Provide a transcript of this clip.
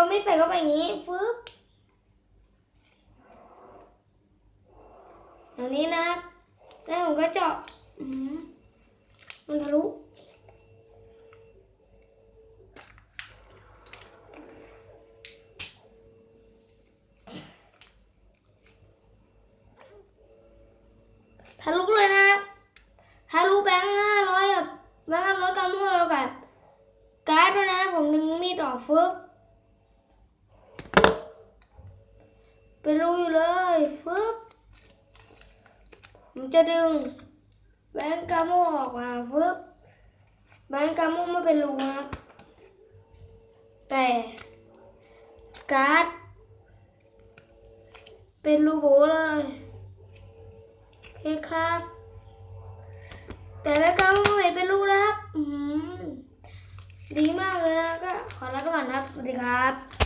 เอามีดใส่เข้าไปอย่างนี้ฟึบอย่างนี้นะแล้วผมก็เจาะอืมมันทะลุทะลุเลยนะทะลุแบงค์ห้าร้อยกับแบงค์ห้าร้อยกับมั่วกับการ์ดด้วยนะผมดึงมีดออกฟึบ เป็นรูอยู่เลยฟึบผมจะดึง แบงค์กาโมออกมาฟึบแบงค์กาโมไม่เป็นรูนะครับแต่การ์ดเป็นรูโบเลยโอเคครับ แต่แม่ก็ไม่เห็นเป็นลูนะครับดีมากเลยนะก็ขอลาไปก่อนครับสวัสดีครับ